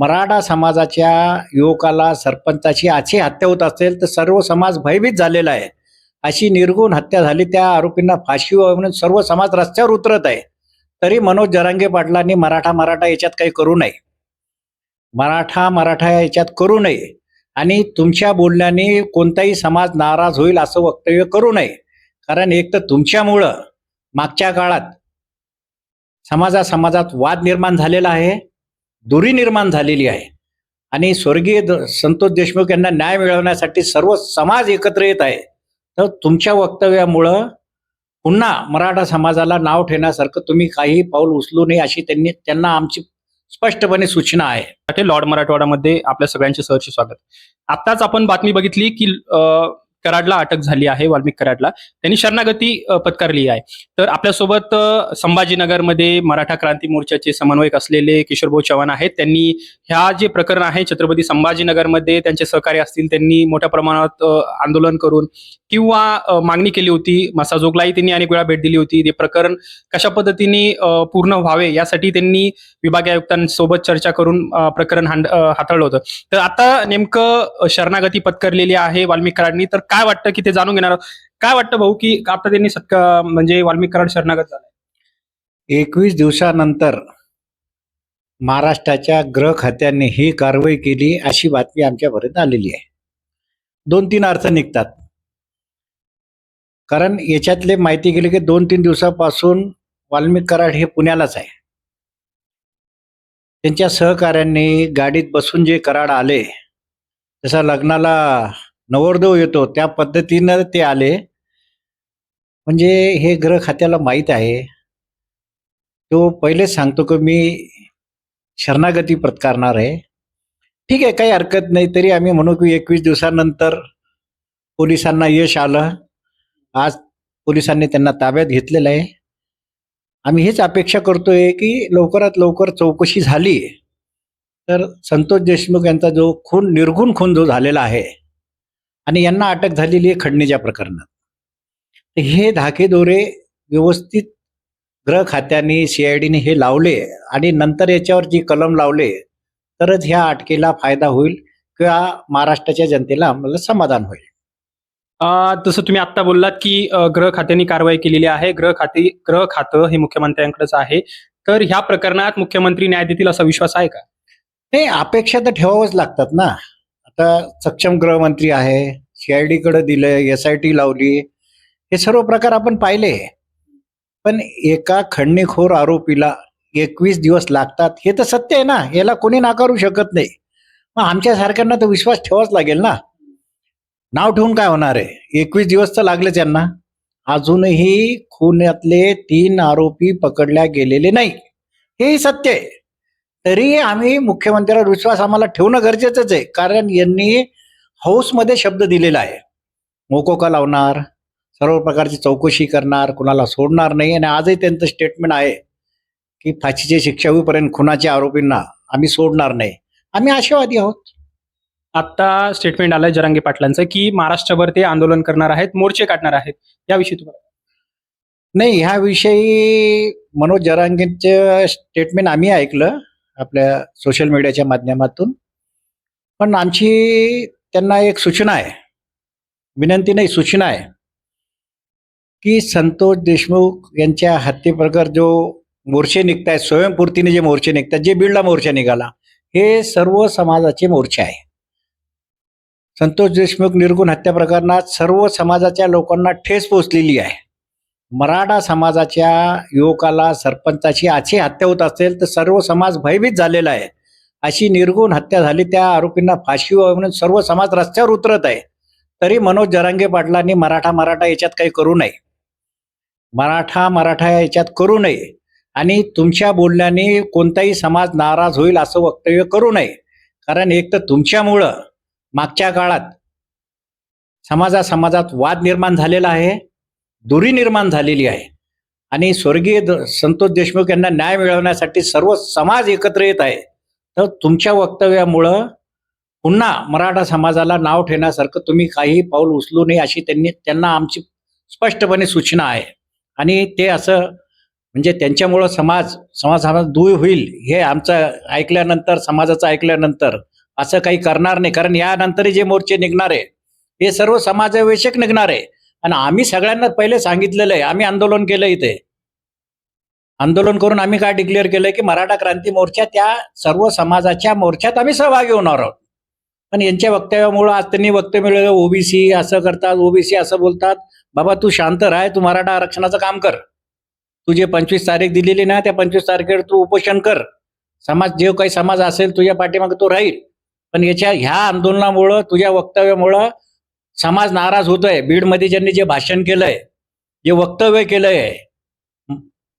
मराठा समाजाच्या युवकाला सरपंचाची आची हत्या होत असेल तर सर्व समाज भयभीत झालेला आहे. अशी निर्गुण हत्या झाली त्या आरोपींना फाशी व्हावी म्हणून सर्व समाज रस्त्यावर उतरत आहे. तरी मनोज जरांगे पाटलांनी मराठा मराठा याच्यात काही करू नये. मराठा मराठा याच्यात करू नये. आणि तुमच्या बोलण्याने कोणताही समाज नाराज होईल असं वक्तव्य करू नये. कारण एक तर तुमच्यामुळं मागच्या काळात समाजा समाजात वाद निर्माण झालेला आहे. दुरी निर्माण झालेली आहे. आणि स्वर्गीय द- संतोष देशमुख यांना न्याय मिळवण्यासाठी सर्व समाज एकत्र येत आहे. तर तुमच्या वक्तव्यामुळं पुन्हा मराठा समाजाला नाव ठेवण्यासारखं तुम्ही काही पाऊल उचलू नये अशी त्यांनी त्यांना आमची स्पष्टपणे सूचना आहे. लॉर्ड मराठवाडामध्ये आपल्या सगळ्यांचे सहर्ष स्वागत. आताच आपण बातमी बघितली की कराडला अटक झाली आहे वाल्मिक कराडला. त्यांनी शरणागती पत्करली पत्कारली आहे. तर आपल्यासोबत संभाजीनगरमध्ये मराठा क्रांती मोर्चाचे समन्वयक असलेले किशोरभाऊ चव्हाण आहेत. त्यांनी ह्या जे प्रकरण आहे छत्रपती संभाजीनगरमध्ये त्यांचे सहकारी असतील त्यांनी मोठ्या प्रमाणात आंदोलन करून किंवा मागणी केली होती मसाजोगलाही त्यांनी अनेक वेळा भेट दिली होती. ते प्रकरण कशा पद्धतीने पूर्ण व्हावे यासाठी त्यांनी विभागीय आयुक्तांसोबत चर्चा करून प्रकरण हांड- हाताळलं होतं. तर आता नेमकं शरणागती पत्करलेली आहे वाल्मिक कराडनी. तर काय वाटतं की ते जाणून घेणार काय वाटतं भाऊ की आता त्यांनी सत्का म्हणजे वाल्मिक कराड शरणागत झालं एकवीस दिवसानंतर महाराष्ट्राच्या ग्रह खात्याने ही कारवाई केली अशी बातमी आमच्यापर्यंत आलेली आहे. दोन तीन अर्थ निघतात. कारण याच्यातले माहिती गेली की दोन तीन दिवसापासून वाल्मिक कराड हे पुण्यालाच आहे. त्यांच्या सहकाऱ्यांनी गाडीत बसून जे कराड आले तसा लग्नाला नवरदेव येतो त्या पद्धतीनं ते आले. म्हणजे हे ग्रह खात्याला माहीत आहे. तो पहिलेच सांगतो की मी शरणागती पत्कारणार आहे. ठीक आहे काही हरकत नाही तरी आम्ही म्हणू की एकवीस दिवसानंतर पोलिसांना यश आलं. आज पोलिसांनी त्यांना ताब्यात घेतलेलं आहे. आम्ही हेच अपेक्षा करतोय की लवकरात लवकर चौकशी झाली. तर संतोष देशमुख यांचा जो खून निर्गुण खून जो झालेला आहे आणि यांना अटक झालेली आहे खडणीच्या प्रकरणात. हे धाकेदोरे व्यवस्थित गृह खात्याने सीआयडीने हे लावले आणि नंतर याच्यावर जी कलम लावले तरच ह्या अटकेला फायदा होईल किंवा महाराष्ट्राच्या जनतेला आम्हाला समाधान होईल. जसं तुम्ही आता बोललात की गृह खात्याने कारवाई केलेली आहे. गृह खाते गृह खातं हे मुख्यमंत्र्यांकडेच आहे. तर ह्या प्रकरणात मुख्यमंत्री न्याय देतील असा विश्वास आहे का? हे अपेक्षा तर ठेवावंच लागतात ना. आता सक्षम गृहमंत्री आहे सीआयडी कडे दिलंय एस आय टी लावली हे सर्व प्रकार आपण पाहिले. पण एका खंडणीखोर आरोपीला एकवीस दिवस लागतात हे तर सत्य आहे ना याला कोणी नाकारू शकत नाही. मग आमच्यासारख्यांना तर विश्वास ठेवाच लागेल ना. नाव ठेवून काय होणार आहे? एकवीस दिवस तर लागले त्यांना अजूनही खुन्यातले तीन आरोपी पकडल्या गेलेले नाही. हेही सत्य आहे. तरी आम्ही मुख्यमंत्र्यावर विश्वास आम्हाला ठेवणं गरजेचंच आहे. कारण यांनी हाऊसमध्ये शब्द दिलेला आहे. मोकोका लावणार? सर्व प्रकारची चौकशी करणार कुणाला सोडणार नाही. आणि आजही त्यांचं स्टेटमेंट आहे की फाशीची शिक्षा होईपर्यंत खुनाच्या आरोपींना आम्ही सोडणार नाही. आम्ही आशावादी आहोत. आता स्टेटमेंट आलंय जरांगे पाटलांचं की महाराष्ट्रभर ते आंदोलन करणार आहेत मोर्चे काढणार आहेत. याविषयी तुम्हाला नाही ह्याविषयी मनोज जरांगेंचं स्टेटमेंट आम्ही ऐकलं. आपल्या सोशल मीडियाच्या माध्यमातून. पण आमची त्यांना एक सूचना आहे. विनंती नाही सूचना आहे. की संतोष देशमुख यांच्या हत्येप्रकार जो मोर्चे निघत आहेत स्वयंपूर्तीने जे मोर्चे निघतात जे बिर्ला मोर्चा निघाला हे सर्व समाजाचे मोर्चे आहे. संतोष देशमुख निर्गुण हत्या प्रकरणात सर्व समाजाच्या लोकांना ठेस पोचलेली आहे. मराठा समाजाच्या युवकाला सरपंचाची आची हत्या होत असेल तर सर्व समाज भयभीत झालेला आहे. अशी निर्गुण हत्या झाली त्या आरोपींना फाशी व्हावी म्हणून सर्व समाज रस्त्यावर उतरत आहे. तरी मनोज जरांगे पाटलांनी मराठा मराठा याच्यात काही करू नये. मराठा मराठा याच्यात करू नये. आणि तुमच्या बोलण्याने कोणताही समाज नाराज होईल असं वक्तव्य करू नये. कारण एक तर तुमच्यामुळं मागच्या काळात समाजा समाजात वाद निर्माण झालेला आहे. दुरी निर्माण झालेली आहे. आणि स्वर्गीय द- संतोष देशमुख यांना न्याय मिळवण्यासाठी सर्व समाज एकत्र येत आहे. तर तुमच्या वक्तव्यामुळं पुन्हा मराठा समाजाला नाव ठेवण्यासारखं तुम्ही काही पाऊल उचलू नये अशी त्यांनी त्यांना आमची स्पष्टपणे सूचना आहे. आणि ते असं म्हणजे त्यांच्यामुळं समाज समाज समाज दूर होईल हे आमचं ऐकल्यानंतर समाजाचं ऐकल्यानंतर असं काही करणार नाही. कारण यानंतर जे मोर्चे निघणार आहे हे सर्व समाजविषयक निघणार. आहे आणि आम्ही सगळ्यांना पहिले सांगितलेलं आहे आम्ही आंदोलन केलं इथे. आंदोलन करून आम्ही काय डिक्लेअर केलंय की मराठा क्रांती मोर्चा त्या सर्व समाजाच्या मोर्चात आम्ही सहभागी होणार आहोत. पण यांच्या वक्तव्यामुळं आज त्यांनी वक्तव्य मिळवलं ओबीसी असं करतात ओबीसी असं बोलतात. बाबा तू शांत राह तू मराठा आरक्षणाचं काम कर. तू जे पंचवीस तारीख दिलेली ना त्या पंचवीस तारखेवर तू उपोषण कर. समाज जे काही समाज असेल तुझ्या पाठीमागे तो राहील. पण याच्या ह्या आंदोलनामुळं तुझ्या वक्तव्यामुळं समाज नाराज होतोय. बीडमध्ये ज्यांनी जे भाषण केलंय जे वक्तव्य केलंय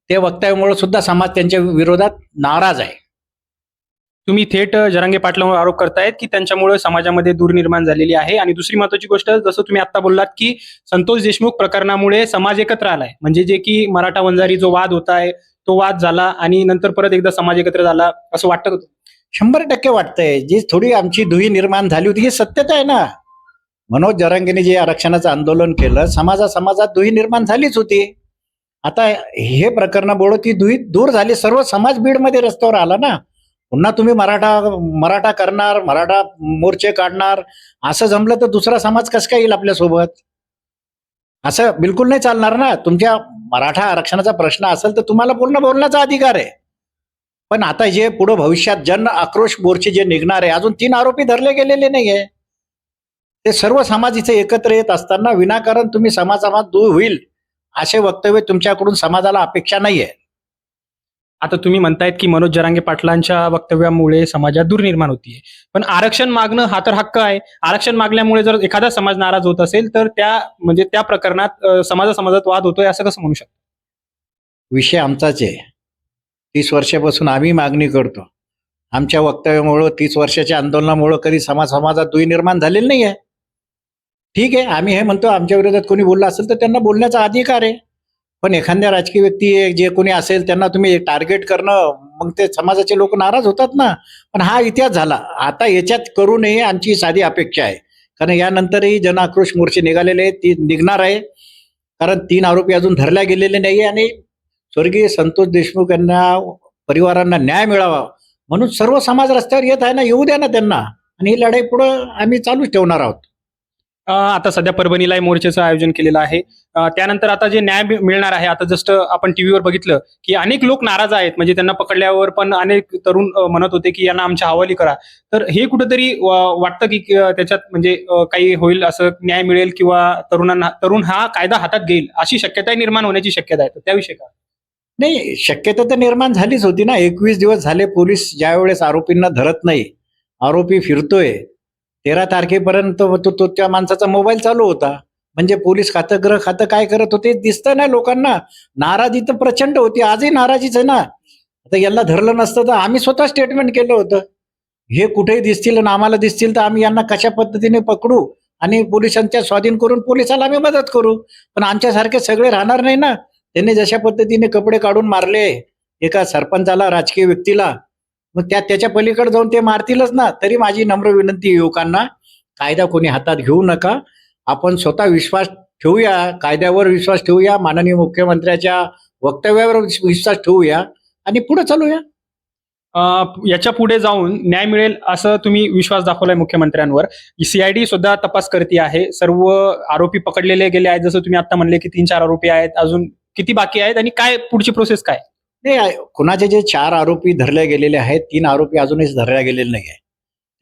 ते वक्तव्यामुळे सुद्धा समाज त्यांच्या विरोधात नाराज आहे. तुम्ही थेट जरांगे पाटलांवर आरोप करतायत की त्यांच्यामुळे समाजामध्ये दूर निर्माण झालेली आहे. आणि दुसरी महत्वाची गोष्ट जसं तुम्ही आता बोललात की संतोष देशमुख प्रकरणामुळे समाज एकत्र आलाय. म्हणजे जे की मराठा वंजारी जो वाद होत आहे तो वाद झाला आणि नंतर परत एकदा समाज एकत्र झाला असं वाटतं का तुम्हाला? शंभर टक्के वाटतंय. जी थोडी आमची दुही निर्माण झाली होती ही सत्यता आहे ना. मनोज जरांगेने जे आरक्षणाचं आंदोलन केलं समाजा समाजात दुही निर्माण झालीच होती. आता हे प्रकरण प्रकरणामुळं ती दुही दूर झाली. सर्व समाज बीडमध्ये रस्त्यावर आला ना. पुन्हा तुम्ही मराठा मराठा करणार मराठा मोर्चे काढणार. असं जमलं तर दुसरा समाज कसं काय येईल आपल्यासोबत? असं बिलकुल नाही चालणार ना. तुमच्या मराठा आरक्षणाचा प्रश्न असेल तर तुम्हाला पूर्ण बोलण्याचा अधिकार आहे. पण आता जे पुढे भविष्यात जन आक्रोश मोर्चे जे निघणार आहे अजून तीन आरोपी धरले गेलेले नाहीये. ते सर्व समाज इथे एकत्र येत असताना विनाकारण तुम्ही समाज समाज दूर होईल असे वक्तव्य तुमच्याकडून समाजाला अपेक्षा नाहीये. आता तुम्ही म्हणतायत की मनोज जरांगे पाटलांच्या वक्तव्यामुळे समाजात दूर निर्माण होतीये. पण आरक्षण मागणं हा तर हक्क आहे. आरक्षण मागल्यामुळे जर एखादा समाज नाराज होत असेल तर त्या म्हणजे त्या प्रकरणात समाजा समाजात वाद होतोय असं कसं म्हणू शकतो? विषय आमचाच आहे. तीस वर्षापासून आम्ही मागणी करतो. आमच्या वक्तव्यामुळं तीस वर्षाच्या आंदोलनामुळं कधी समाज समाजात दुही निर्माण झालेली नाही आहे ठीक आहे आम्ही हे म्हणतो आमच्या विरोधात कोणी बोललं असेल तर त्यांना बोलण्याचा अधिकार आहे. पण एखाद्या राजकीय व्यक्ती जे कोणी असेल त्यांना तुम्ही टार्गेट करणं मग ते समाजाचे लोक नाराज होतात ना. पण हा इतिहास झाला. आता याच्यात करू नये आमची साधी अपेक्षा आहे. कारण यानंतरही जन आक्रोश मोर्चे निघालेले आहेत ती निघणार आहे. कारण तीन आरोपी अजून धरल्या गेलेले नाही आणि स्वर्गीय संतोष देशमुख यांना परिवारांना न्याय मिळावा म्हणून सर्व समाज रस्त्यावर येत आहे ना येऊ द्या ना त्यांना. आणि ही लढाई पुढं आम्ही चालूच ठेवणार आहोत. आता सध्या परभणीला मोर्चाचं आयोजन केलेलं आहे. त्यानंतर आता जे न्याय मिळणार आहे आता जस्ट आपण टीव्हीवर बघितलं की अनेक लोक नाराज आहेत. म्हणजे त्यांना पकडल्यावर पण अनेक तरुण म्हणत होते की यांना आमच्या हवाली करा. तर हे कुठेतरी वाटतं की त्याच्यात म्हणजे काही होईल असं न्याय मिळेल किंवा तरुणांना तरुण हा कायदा हातात घेईल अशी शक्यता निर्माण होण्याची शक्यता आहे. त्याविषयी का नाही शक्यता तर निर्माण झालीच होती ना. एकवीस दिवस झाले पोलीस ज्या वेळेस आरोपींना धरत नाही. आरोपी फिरतोय. तेरा तारखेपर्यंत तो तो त्या माणसाचा मोबाईल चालू होता. म्हणजे पोलीस खातं ग्रह खातं काय करत होते दिसतं नाही लोकांना. नाराजी तर प्रचंड होती. आजही नाराजीच आहे ना. आता यांना धरलं नसतं तर आम्ही स्वतः स्टेटमेंट केलं होतं. हे कुठेही दिसतील आणि आम्हाला दिसतील तर आम्ही यांना कशा पद्धतीने पकडू? आणि पोलिसांच्या स्वाधीन करून पोलिसाला आम्ही मदत करू? पण आमच्यासारखे सगळे राहणार नाही ना. त्यांनी जशा पद्धतीने कपडे काढून मारले एका सरपंचाला राजकीय व्यक्तीला मग त्या त्याच्या पलीकडे जाऊन ते मारतीलच ना. तरी माझी नम्र विनंती युवकांना कायदा कोणी हातात घेऊ नका. आपण स्वतः विश्वास ठेवूया कायद्यावर विश्वास ठेवूया माननीय मुख्यमंत्र्याच्या वक्तव्यावर विश्वास ठेवूया आणि पुढे चालूया. याच्यापुढे जाऊन न्याय मिळेल असं तुम्ही विश्वास दाखवलाय मुख्यमंत्र्यांवर. सीआयडी सुद्धा तपास करते आहे. सर्व आरोपी पकडलेले गेले आहेत. जसं तुम्ही आता म्हणले की तीन चार आरोपी आहेत. अजून किती बाकी आहेत आणि काय पुढची प्रोसेस काय? नाही कुणाचे जे चार आरोपी धरले गेलेले आहेत तीन आरोपी अजूनही धरल्या गेलेले नाही आहे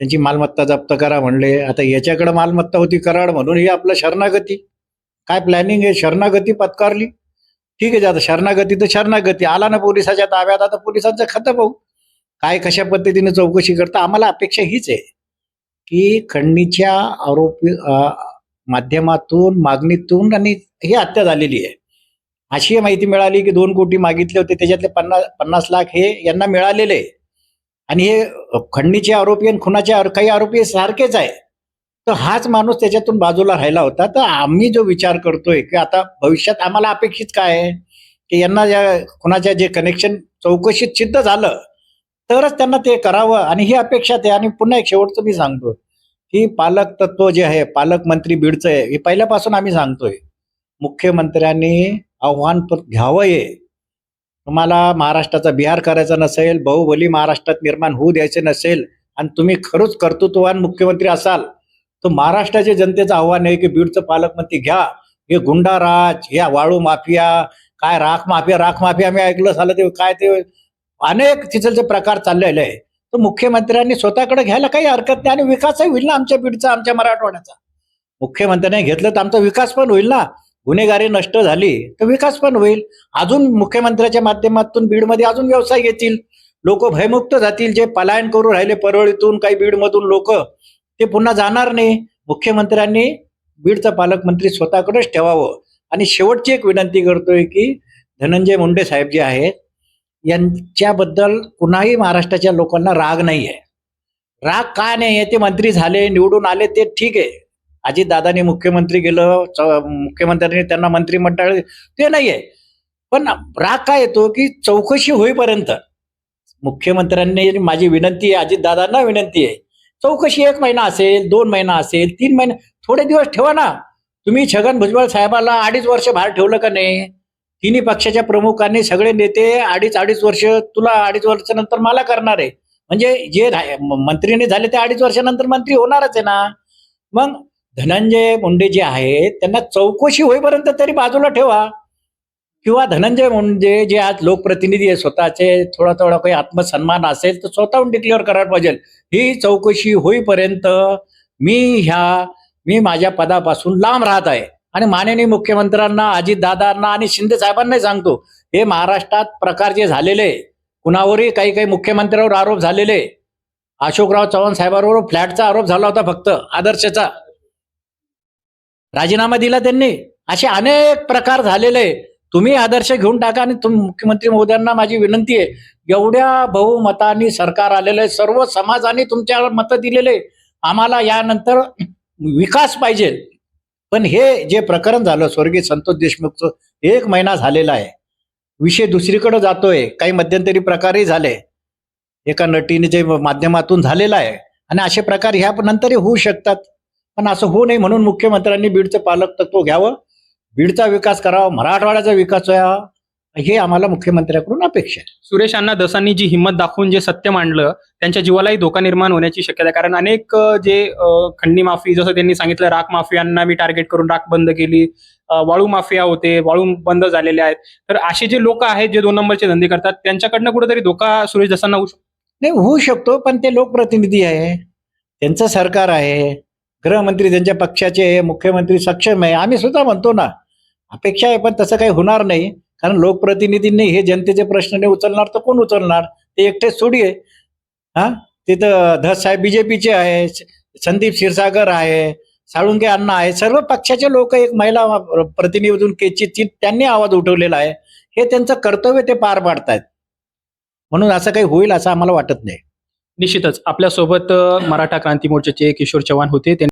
त्यांची मालमत्ता जप्त करा म्हणले आता याच्याकडे मालमत्ता होती कराड म्हणून ही आपलं शरणागती. काय प्लॅनिंग आहे? शरणागती पत्कारली. ठीक आहे आता शरणागती तर शरणागती. आला ना पोलिसाच्या ताब्यात आता पोलिसांचं खातं पाहू. काय कशा पद्धतीने चौकशी करता? आम्हाला अपेक्षा हीच आहे की खंडणीच्या आरोपी अं, माध्यमातून मागणीतून आणि ही हत्या झालेली आहे. अशी माहिती मिळाली की दोन कोटी मागितले होते त्याच्यातले पन्नास पन्नास लाख हे यांना मिळालेले. आहे. आणि हे खंडणीचे आरोपी आणि खुनाचे काही आरोपी सारखेच आहे. तर हाच माणूस त्याच्यातून बाजूला राहिला होता. तर आम्ही जो विचार करतोय की आता भविष्यात आम्हाला अपेक्षित काय आहे? की यांना या खुनाच्या जे कनेक्शन चौकशीत सिद्ध झालं तरच त्यांना ते करावं. आणि ही अपेक्षा ते आणि पुन्हा एक शेवटचं मी सांगतो की पालक तत्व जे आहे पालकमंत्री बीडचं आहे हे पहिल्यापासून आम्ही सांगतोय. मुख्यमंत्र्यांनी आव्हान प- घ्यावं तुम्हाला महाराष्ट्राचा बिहार करायचा नसेल बहुबली महाराष्ट्रात निर्माण होऊ द्यायचे नसेल आणि तुम्ही खरंच कर्तृत्ववान मुख्यमंत्री असाल तर महाराष्ट्राच्या जनतेचं आव्हान आहे की बीडचं पालकमंत्री घ्या. हे गुंडाराज या वाळू माफिया काय राख माफिया राख माफिया मी ऐकलं झालं ते काय ते अनेक तिथलचे प्रकार चाललेले आहे. तर मुख्यमंत्र्यांनी स्वतःकडे घ्यायला काही हरकत नाही आणि विकासही होईल ना आमच्या बीडचा आमच्या मराठवाड्याचा. मुख्यमंत्र्यांनी घेतलं तर आमचा विकास पण होईल ना. गुन्हेगारी नष्ट झाली तर विकास पण होईल. अजून मुख्यमंत्र्याच्या माध्यमातून बीडमध्ये अजून व्यवसाय येतील लोक भयमुक्त जातील. जे पलायन करू राहिले परवळीतून काही बीडमधून लोक ते पुन्हा जाणार नाही. मुख्यमंत्र्यांनी बीडचा पालकमंत्री स्वतःकडेच ठेवावं. आणि शेवटची एक विनंती करतोय की धनंजय मुंडे साहेब जे आहेत यांच्याबद्दल कुणाही महाराष्ट्राच्या लोकांना राग नाही आहे राग का नाही आहे ते मंत्री झाले निवडून आले ते ठीक आहे. अजितदादांनी मुख्यमंत्री गेलं मुख्यमंत्र्यांनी त्यांना मंत्रिमंडळ ते नाही आहे पण राग काय येतो की चौकशी होईपर्यंत मुख्यमंत्र्यांनी माझी विनंती आहे अजितदादांना विनंती आहे चौकशी एक महिना असेल दोन महिना असेल तीन महिने थोडे दिवस ठेवा ना. तुम्ही छगन भुजबळ साहेबाला अडीच वर्ष बाहेर ठेवलं का नाही? तिन्ही पक्षाच्या प्रमुखांनी सगळे नेते अडीच अडीच वर्ष तुला अडीच वर्षानंतर मला करणार आहे. म्हणजे जे मंत्रीने झाले ते अडीच वर्षानंतर मंत्री होणारच आहे ना. मग धनंजय मुंडे जे आहेत त्यांना चौकशी होईपर्यंत तरी बाजूला ठेवा. किंवा धनंजय मुंडे जे आज लोकप्रतिनिधी आहे स्वतःचे थोडा थोडा काही आत्मसन्मान असेल तर स्वतःहून डिक्लेअर करायला पाहिजे. ही चौकशी होईपर्यंत मी ह्या मी माझ्या पदापासून लांब राहत आहे. आणि माननीय मुख्यमंत्र्यांना अजितदादांना आणि शिंदे साहेबांनाही सांगतो हे महाराष्ट्रात प्रकार जे झालेले कुणावरही काही काही मुख्यमंत्र्यावर आरोप झालेले अशोकराव चव्हाण साहेबांवर फ्लॅटचा आरोप झाला होता फक्त आदर्शचा. राजीनामा दिला त्यांनी. असे अनेक प्रकार झालेले तुम्ही आदर्श घेऊन टाका आणि तुम मुख्यमंत्री महोदयांना माझी विनंती आहे एवढ्या बहुमतानी सरकार आलेलं आहे सर्व समाजाने तुमच्यावर मतं दिलेले आम्हाला यानंतर विकास पाहिजे. पण हे जे प्रकरण झालं स्वर्गीय संतोष देशमुखचं एक महिना झालेला आहे. विषय दुसरीकडे जातोय. काही मध्यंतरी प्रकारही झाले. एका नटीने जे माध्यमातून झालेला आहे. आणि असे प्रकार ह्या नंतरही होऊ शकतात. पण असं होऊ नये म्हणून मुख्यमंत्र्यांनी बीडचं पालक तत्व घ्यावं. बीडचा विकास करावा मराठवाड्याचा विकास व्हावा हे आम्हाला मुख्यमंत्र्याकडून अपेक्षा आहे. सुरेश अण्णा दसांनी जी हिंमत दाखवून जे सत्य मांडलं त्यांच्या जीवालाही धोका निर्माण होण्याची शक्यता आहे. कारण अनेक जे अ, खंडणी माफी जसं त्यांनी सांगितलं राख माफियांना मी टार्गेट करून राख बंद केली वाळू माफिया होते वाळू बंद झालेले आहेत. तर असे जे लोक आहेत जे दोन नंबरचे धंदे करतात त्यांच्याकडनं कुठेतरी धोका सुरेश दसांना होऊ शकतो? नाही होऊ शकतो पण ते लोकप्रतिनिधी आहे. त्यांचं सरकार आहे. गृहमंत्री त्यांच्या पक्षाचे मुख्यमंत्री सक्षम आहे. आम्ही सुद्धा म्हणतो ना अपेक्षा आहे पण तसं काही होणार नाही. कारण लोकप्रतिनिधींनी हे जनतेचे प्रश्न नाही उचलणार तर कोण उचलणार? ते एकटेच सोडी आहे. हा? तिथं धस साहेब बीजेपीचे आहे संदीप क्षीरसागर आहे साळुंके अण्णा आहे. सर्व पक्षाचे लोक एक महिला प्रतिनिधीतून केची त्यांनी आवाज उठवलेला आहे. हे त्यांचं कर्तव्य ते पार पाडतायत. म्हणून असं काही होईल असं आम्हाला वाटत नाही. निश्चितच. आपल्यासोबत मराठा क्रांती मोर्चाचे किशोर चव्हाण होते.